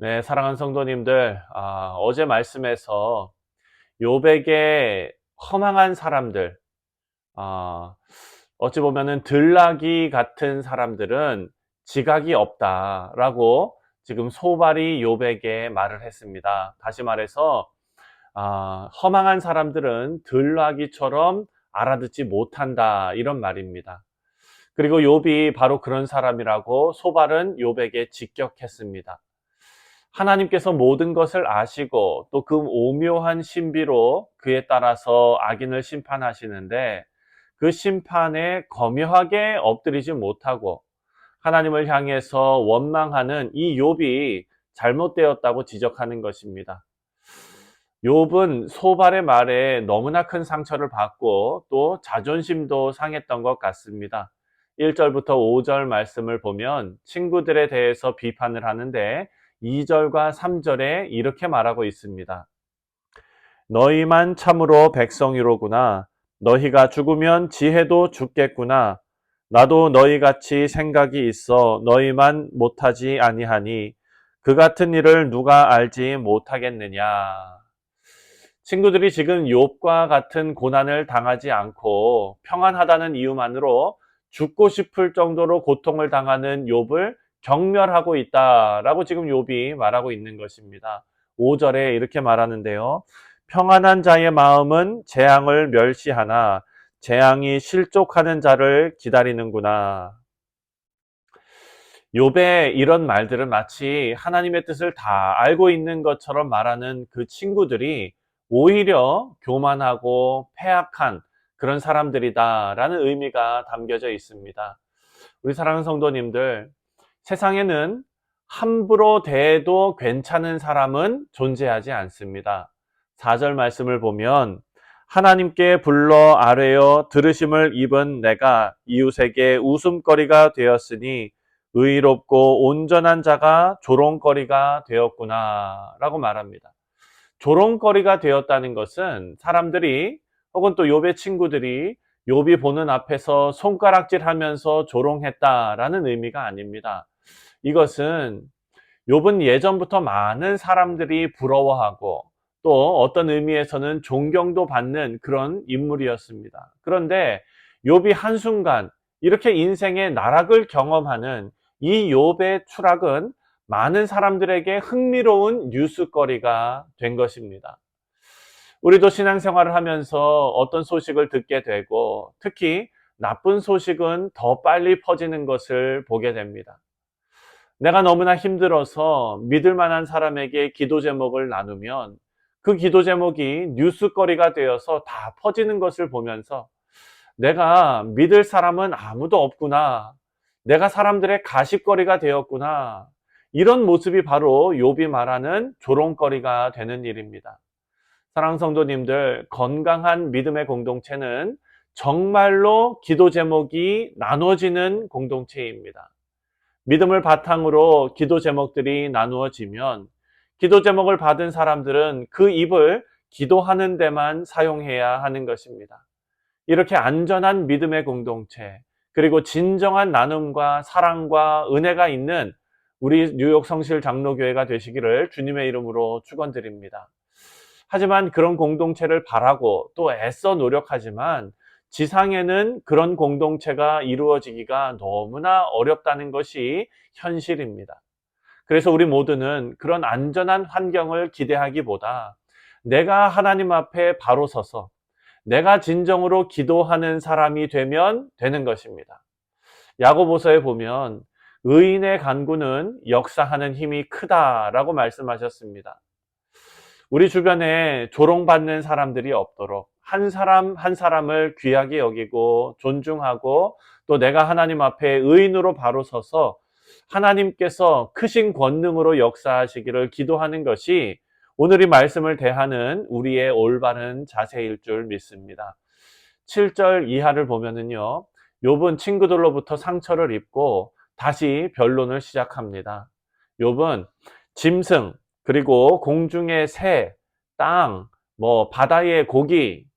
네, 사랑하는 성도님들, 아, 어제 말씀에서 요백의 허망한 사람들, 아, 어찌 보면은 들나기 같은 사람들은 지각이 없다라고 지금 소발이 요백에 말을 했습니다. 다시 말해서 아, 허망한 사람들은 들나기처럼 알아듣지 못한다 이런 말입니다. 그리고 욥이 바로 그런 사람이라고 소발은 욥에게 직격했습니다. 하나님께서 모든 것을 아시고 또 그 오묘한 신비로 그에 따라서 악인을 심판하시는데 그 심판에 검요하게 엎드리지 못하고 하나님을 향해서 원망하는 이 욥이 잘못되었다고 지적하는 것입니다. 욥은 소발의 말에 너무나 큰 상처를 받고 또 자존심도 상했던 것 같습니다. 1절부터 5절 말씀을 보면 친구들에 대해서 비판을 하는데 2절과 3절에 이렇게 말하고 있습니다. 너희만 참으로 백성이로구나. 너희가 죽으면 지혜도 죽겠구나. 나도 너희 같이 생각이 있어 너희만 못하지 아니하니 그 같은 일을 누가 알지 못하겠느냐. 친구들이 지금 욥과 같은 고난을 당하지 않고 평안하다는 이유만으로 죽고 싶을 정도로 고통을 당하는 욥을 경멸하고 있다라고 지금 욥이 말하고 있는 것입니다. 5절에 이렇게 말하는데요. 평안한 자의 마음은 재앙을 멸시하나 재앙이 실족하는 자를 기다리는구나. 욥의 이런 말들을 마치 하나님의 뜻을 다 알고 있는 것처럼 말하는 그 친구들이 오히려 교만하고 패악한 그런 사람들이다라는 의미가 담겨져 있습니다. 우리 사랑하는 성도님들, 세상에는 함부로 대해도 괜찮은 사람은 존재하지 않습니다. 4절 말씀을 보면 하나님께 불러 아뢰어 들으심을 입은 내가 이웃에게 웃음거리가 되었으니 의롭고 온전한 자가 조롱거리가 되었구나 라고 말합니다. 조롱거리가 되었다는 것은 사람들이 혹은 또 욥의 친구들이 욥이 보는 앞에서 손가락질 하면서 조롱했다라는 의미가 아닙니다. 이것은 욥은 예전부터 많은 사람들이 부러워하고 또 어떤 의미에서는 존경도 받는 그런 인물이었습니다. 그런데 욥이 한순간 이렇게 인생의 나락을 경험하는 이 욥의 추락은 많은 사람들에게 흥미로운 뉴스거리가 된 것입니다. 우리도 신앙생활을 하면서 어떤 소식을 듣게 되고 특히 나쁜 소식은 더 빨리 퍼지는 것을 보게 됩니다. 내가 너무나 힘들어서 믿을 만한 사람에게 기도 제목을 나누면 그 기도 제목이 뉴스거리가 되어서 다 퍼지는 것을 보면서 내가 믿을 사람은 아무도 없구나. 내가 사람들의 가십거리가 되었구나. 이런 모습이 바로 욥이 말하는 조롱거리가 되는 일입니다. 사랑 성도님들, 건강한 믿음의 공동체는 정말로 기도 제목이 나눠지는 공동체입니다. 믿음을 바탕으로 기도 제목들이 나누어지면 기도 제목을 받은 사람들은 그 입을 기도하는 데만 사용해야 하는 것입니다. 이렇게 안전한 믿음의 공동체, 그리고 진정한 나눔과 사랑과 은혜가 있는 우리 뉴욕 성실 장로교회가 되시기를 주님의 이름으로 축원드립니다. 하지만 그런 공동체를 바라고 또 애써 노력하지만 지상에는 그런 공동체가 이루어지기가 너무나 어렵다는 것이 현실입니다. 그래서 우리 모두는 그런 안전한 환경을 기대하기보다 내가 하나님 앞에 바로 서서 내가 진정으로 기도하는 사람이 되면 되는 것입니다. 야고보서에 보면 의인의 간구는 역사하는 힘이 크다라고 말씀하셨습니다. 우리 주변에 조롱받는 사람들이 없도록 한 사람 한 사람을 귀하게 여기고 존중하고 또 내가 하나님 앞에 의인으로 바로 서서 하나님께서 크신 권능으로 역사하시기를 기도하는 것이 오늘 이 말씀을 대하는 우리의 올바른 자세일 줄 믿습니다. 7절 이하를 보면은요. 욥은 친구들로부터 상처를 입고 다시 변론을 시작합니다. 욥은 짐승, 그리고 공중의 새, 땅, 뭐 바다의 고기,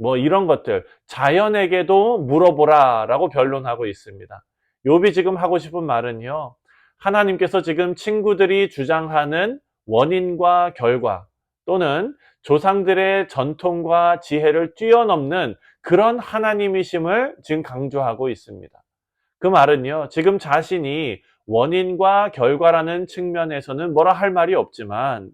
뭐 이런 것들 자연에게도 물어보라라고 변론하고 있습니다. 욥이 지금 하고 싶은 말은요. 하나님께서 지금 친구들이 주장하는 원인과 결과 또는 조상들의 전통과 지혜를 뛰어넘는 그런 하나님이심을 지금 강조하고 있습니다. 그 말은요, 지금 자신이 원인과 결과라는 측면에서는 뭐라 할 말이 없지만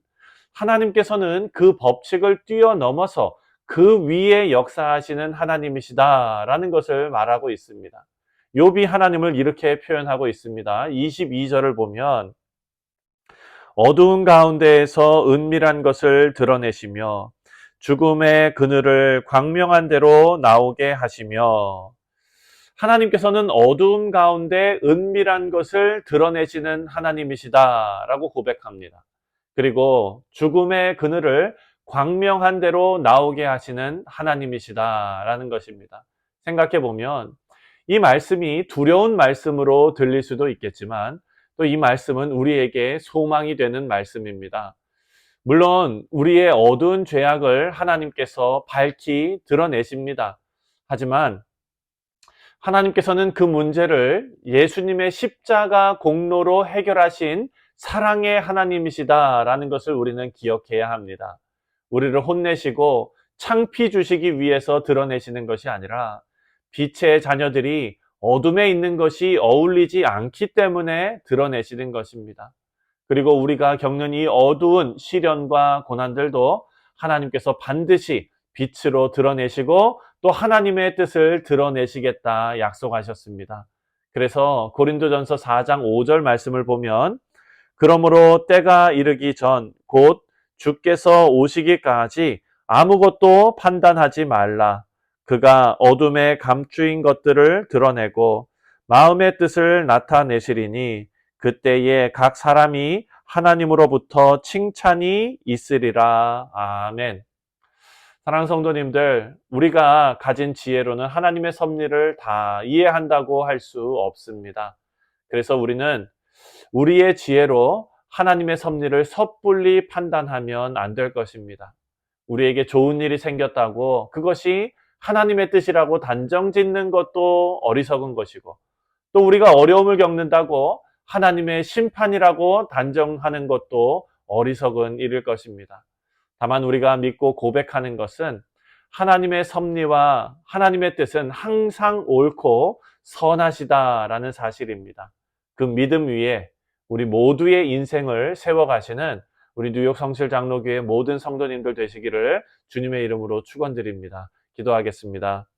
하나님께서는 그 법칙을 뛰어넘어서 그 위에 역사하시는 하나님이시다라는 것을 말하고 있습니다. 욥이 하나님을 이렇게 표현하고 있습니다. 22절을 보면 어두운 가운데에서 은밀한 것을 드러내시며 죽음의 그늘을 광명한 대로 나오게 하시며 하나님께서는 어두운 가운데 은밀한 것을 드러내시는 하나님이시다라고 고백합니다. 그리고 죽음의 그늘을 광명한 대로 나오게 하시는 하나님이시다라는 것입니다. 생각해 보면 이 말씀이 두려운 말씀으로 들릴 수도 있겠지만 또 이 말씀은 우리에게 소망이 되는 말씀입니다. 물론 우리의 어두운 죄악을 하나님께서 밝히 드러내십니다. 하지만 하나님께서는 그 문제를 예수님의 십자가 공로로 해결하신 사랑의 하나님이시다라는 것을 우리는 기억해야 합니다. 우리를 혼내시고 창피 주시기 위해서 드러내시는 것이 아니라 빛의 자녀들이 어둠에 있는 것이 어울리지 않기 때문에 드러내시는 것입니다. 그리고 우리가 겪는 이 어두운 시련과 고난들도 하나님께서 반드시 빛으로 드러내시고 또 하나님의 뜻을 드러내시겠다 약속하셨습니다. 그래서 고린도전서 4장 5절 말씀을 보면 그러므로 때가 이르기 전 곧 주께서 오시기까지 아무것도 판단하지 말라. 그가 어둠에 감추인 것들을 드러내고 마음의 뜻을 나타내시리니 그때에 각 사람이 하나님으로부터 칭찬이 있으리라. 아멘. 사랑하는 성도님들, 우리가 가진 지혜로는 하나님의 섭리를 다 이해한다고 할 수 없습니다. 그래서 우리는 우리의 지혜로 하나님의 섭리를 섣불리 판단하면 안 될 것입니다. 우리에게 좋은 일이 생겼다고 그것이 하나님의 뜻이라고 단정 짓는 것도 어리석은 것이고 또 우리가 어려움을 겪는다고 하나님의 심판이라고 단정하는 것도 어리석은 일일 것입니다. 다만 우리가 믿고 고백하는 것은 하나님의 섭리와 하나님의 뜻은 항상 옳고 선하시다라는 사실입니다. 그 믿음 위에 우리 모두의 인생을 세워가시는 우리 뉴욕 성실 장로교회 모든 성도님들 되시기를 주님의 이름으로 축원드립니다. 기도하겠습니다.